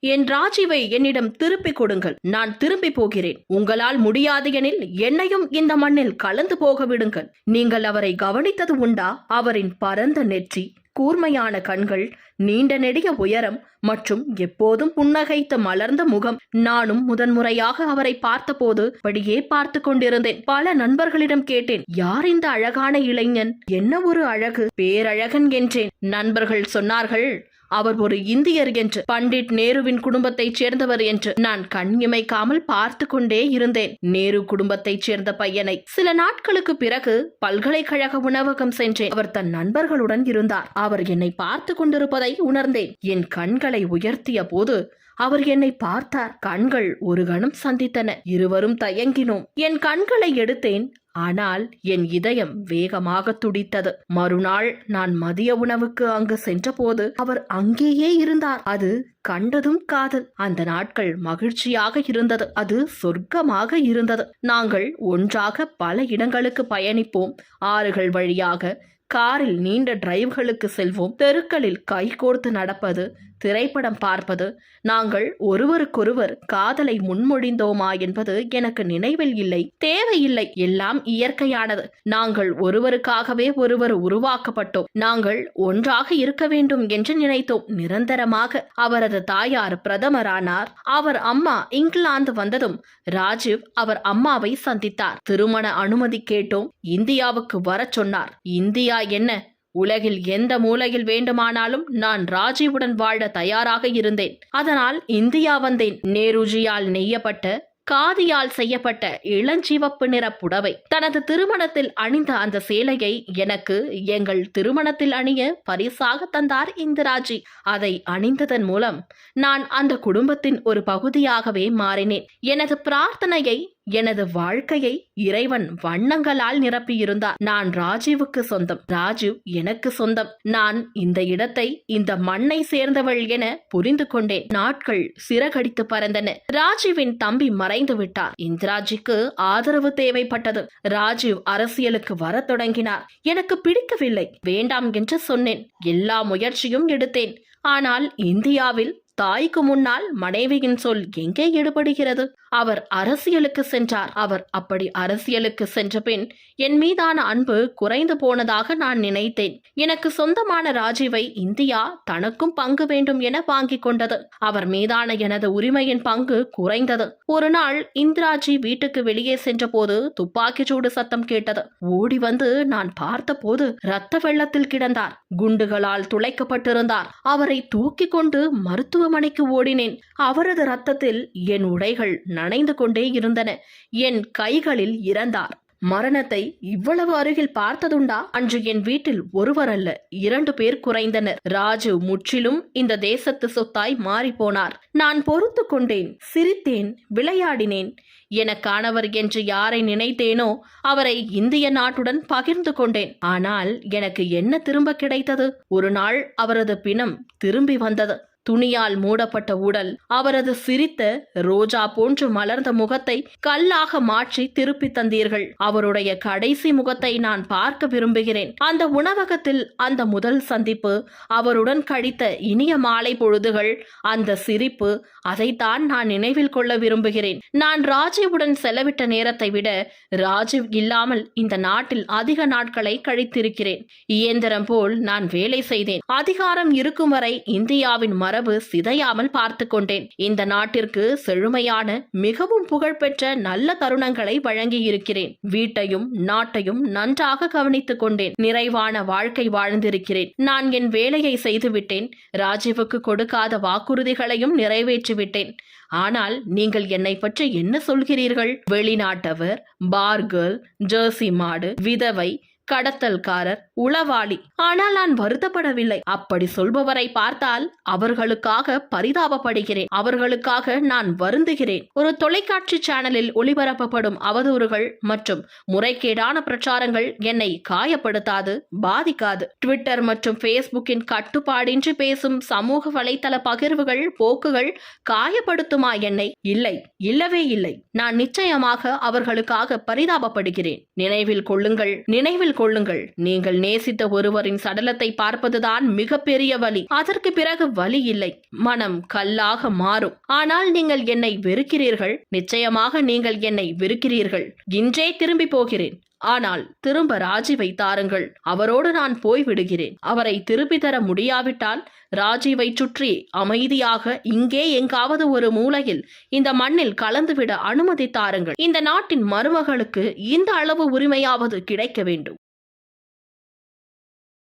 என் ராஜீவை என்னிடம் திருப்பிக் கொடுங்கள். நான் திரும்பி போகிறேன். உங்களால் முடியாது எனில் என்னையும் இந்த மண்ணில் கலந்து போக விடுங்கள். நீங்கள் அவரை கவனித்தது உண்டா? அவரின் பரந்த நெற்றி கூர்மையான கண்கள் நீண்ட நெடிய உயரம் மற்றும் எப்போதும் புன்னகைத்து மலர்ந்த முகம். நானும் முதன்முறையாக அவரை பார்த்தபோது படியே பார்த்து கொண்டிருந்தேன். பல நண்பர்களிடம் கேட்டேன் யார் இந்த அழகான இளைஞன்? என்ன ஒரு அழகு? பேரழகன் என்றேன். நண்பர்கள் சொன்னார்கள் அவர் ஒரு இந்தியர் என்று. பண்டிட் நேருவின் குடும்பத்தைச் சேர்ந்தவர் என்று நான் கண் இமைக்காமல் பார்த்து கொண்டே இருந்தேன். நேரு குடும்பத்தைச் சேர்ந்த பையனை சில நாட்களுக்கு பிறகு பல்கலைக்கழக உணவகம் சென்றேன். அவர் தன் நண்பர்களுடன் இருந்தார். அவர் என்னை பார்த்து கொண்டிருப்பதை உணர்ந்தேன். என் கண்களை உயர்த்திய போது அவர் என்னை பார்த்தார். கண்கள் ஒரு கணம் சந்தித்தன. இருவரும் தயங்கினோம். என் கண்களை எடுத்தேன். ஆனால் என் இதயம் வேகமாக துடித்தது. மறுநாள் நான் மதிய உணவுக்கு அங்கு சென்றபோது அவர் அங்கேயே இருந்தார். அது கண்டதும் காதல். அந்த நாட்கள் மகிழ்ச்சியாக இருந்தது. அது சொர்க்கமாக இருந்தது. நாங்கள் ஒன்றாக பல இடங்களுக்கு பயணிப்போம். ஆறுகள் வழியாக காரில் நீண்ட டிரைவ்களுக்கு செல்வோம். தெருக்களில் கைகோர்த்து நடப்பது திரைப்படம் பார்ப்பது நாங்கள் ஒருவருக்கொருவர் காதலை முன்மொழிந்தோமா என்பது எனக்கு நினைவில் இல்லை. தேவையில்லை எல்லாம் இயற்கையானது. நாங்கள் ஒருவருக்காகவே ஒருவர் உருவாக்கப்பட்டோம். நாங்கள் ஒன்றாக இருக்க வேண்டும் என்று நினைத்தோம். நிரந்தரமாக அவரது தாயார் பிரதமரானார். அவர் அம்மா இங்கிலாந்து வந்ததும் ராஜீவ் அவர் அம்மாவை சந்தித்தார். திருமண அனுமதி கேட்டோம். இந்தியாவுக்கு வரச் சொன்னார். இந்தியா என்ன? உலகில் எந்த மூலையில் வேண்டுமானாலும் நான் ராஜீவுடன் வாழ தயாராக இருந்தேன். அதனால் இந்தியா வந்தேன். நேருஜியால் நெய்யப்பட்ட காதியால் செய்யப்பட்ட இளஞ்சிவப்பு நிற புடவை. தனது திருமணத்தில் அணிந்த அந்த சேலையை எனக்கு எங்கள் திருமணத்தில் அணிய பரிசாக தந்தார் இந்திராஜி. அதை அணிந்ததன் மூலம் நான் அந்த குடும்பத்தின் ஒரு பகுதியாகவே மாறினேன். எனது பிரார்த்தனையை எனது வாழ்க்கையை இறைவன் வண்ணங்களால் நிரப்பியிருந்தார். நான் ராஜீவுக்கு சொந்தம். ராஜீவ் எனக்கு சொந்தம். நான் இந்த இடத்தை இந்த மண்ணை சேர்ந்தவள் என புரிந்து கொண்டேன். நாட்கள் சிறகடித்து பறந்தன. ராஜீவின் தம்பி மறைந்து விட்டார். இந்திராஜிக்கு ஆதரவு தேவைப்பட்டது. ராஜீவ் அரசியலுக்கு வரத் தொடங்கினார். எனக்கு பிடிக்கவில்லை. வேண்டாம் என்று சொன்னேன். எல்லா முயற்சியும் எடுத்தேன். ஆனால் இந்தியாவில் தாய்க்கு முன்னால் மனைவியின் சொல் எங்கே ஈடுபடுகிறது? அவர் அரசியலுக்கு சென்றார். அவர் அப்படி அரசியலுக்கு சென்ற பின் என் மீதான அன்பு குறைந்து போனதாக நான் நினைத்தேன். எனக்கு சொந்தமான ராஜீவை இந்தியா தனக்கும் பங்கு வேண்டும் என வாங்கிக் கொண்டது. அவர் மீதான எனது உரிமையின் பங்கு குறைந்தது. ஒரு நாள் இந்திராஜி வீட்டுக்கு வெளியே சென்றபோது துப்பாக்கி சூடு சத்தம் கேட்டது. ஓடி வந்து நான் பார்த்தபோது இரத்த வெள்ளத்தில் கிடந்தார். குண்டுகளால் துளைக்கப்பட்டிருந்தார். அவரை தூக்கி கொண்டு மருத்துவமனைக்கு ஓடினேன். அவரது ரத்தத்தில் என் உடைகள் நனைந்து கொண்டே இருந்தன. என் கைகளில் இறந்தார். மரணத்தை இவ்வளவு அருகில் பார்த்ததுண்டா? அன்று என் வீட்டில் ஒருவர் அல்ல இரண்டு பேர் குறைந்தனர். ராஜு முற்றிலும் இந்த தேசத்து சொத்தாய் மாறிப்போனார். நான் பொறுத்து கொண்டேன் சிரித்தேன் விளையாடினேன். எனக்கானவர் என்று யாரை நினைத்தேனோ அவரை இந்திய நாட்டுடன் பகிர்ந்து கொண்டேன். ஆனால் எனக்கு என்ன திரும்ப கிடைத்தது? ஒரு நாள் அவரது பிணம் திரும்பி வந்தது. துணியால் மூடப்பட்ட உடல். அவரது சிரித்த ரோஜா போன்று மலர்ந்த முகத்தை கல்லாக மாற்றி திருப்பி தந்தீர்கள். அவருடைய கடைசி முகத்தை நான் பார்க்க விரும்புகிறேன். அந்த உணவகத்தில் அந்த முதல் சந்திப்பு அவருடன் கழித்த இனிய மாலை பொழுதுகள் அந்த சிரிப்பு அதைத்தான் நான் நினைவில் கொள்ள விரும்புகிறேன். நான் ராஜீவுடன் செலவிட்ட நேரத்தை விட ராஜீவ் இல்லாமல் இந்த நாட்டில் அதிக நாட்களை கழித்திருக்கிறேன். இயந்திரம் போல் நான் வேலை செய்தேன். அதிகாரம் இருக்கும் வரை இந்தியாவின் இரவு சிதையாமல் பார்த்து கொண்டேன். இந்த நாட்டிற்கு செழுமையான மிகவும் புகழ்பெற்ற நல்ல தருணங்களை வழங்கி இருக்கிறேன் வீட்டையும் நாட்டையும் நன்றாக கவனித்துக் கொண்டேன். நிறைவான வாழ்க்கை வாழ்ந்திருக்கிறேன். நான் என் வேலையை செய்துவிட்டேன். ராஜீவுக்கு கொடுக்காத வாக்குறுதிகளையும் நிறைவேற்றிவிட்டேன். ஆனால் நீங்கள் என்னை பற்றி என்ன சொல்கிறீர்கள்? வெளிநாட்டவர் பார்கர்ல் ஜெர்சி மாடு விதவை கடத்தல்காரர் உளவாளி. ஆனால் நான் வருத்தப்படவில்லை. அப்படி சொல்பவரை பார்த்தால் அவர்களுக்காக பரிதாபப்படுகிறேன். அவர்களுக்காக நான் வருந்துகிறேன். ஒரு தொலைக்காட்சி சேனலில் ஒளிபரப்பப்படும் அவதூறுகள் மற்றும் முறைகேடான பிரச்சாரங்கள் என்னை காயப்படுத்தாது பாதிக்காது. ட்விட்டர் மற்றும் பேஸ்புக்கின் கட்டுப்பாடின்றி பேசும் சமூக வலைத்தள பகிர்வுகள் போக்குகள் காயப்படுத்துமா என்னை? இல்லை இல்லவே இல்லை. நான் நிச்சயமாக அவர்களுக்காக பரிதாபப்படுகிறேன். நினைவில் கொள்ளுங்கள் நினைவில் கொள்ளுங்கள். நீங்கள் நேசித்த ஒருவரின் சடலத்தை பார்ப்பதுதான் மிகப்பெரிய வலி. அதற்கு பிறகு வலி இல்லை. மனம் கல்லாக மாறும். ஆனால் நீங்கள் என்னை வெறுக்கிறீர்கள்? நிச்சயமாக நீங்கள் என்னை வெறுக்கிறீர்கள். இன்றே திரும்பி போகிறேன். ஆனால் திரும்ப ராஜீவை தாருங்கள் அவரோடு நான் போய் விடுகிறேன் அவரை திருப்பி தர முடியாவிட்டால் ராஜீவை சுற்றி அமைதியாக இங்கே எங்காவது ஒரு மூலையில் இந்த மண்ணில் கலந்துவிட அனுமதி தாருங்கள் இந்த நாட்டின் மருமகளுக்கு இந்த அளவு உரிமையாவது கிடைக்க வேண்டும்.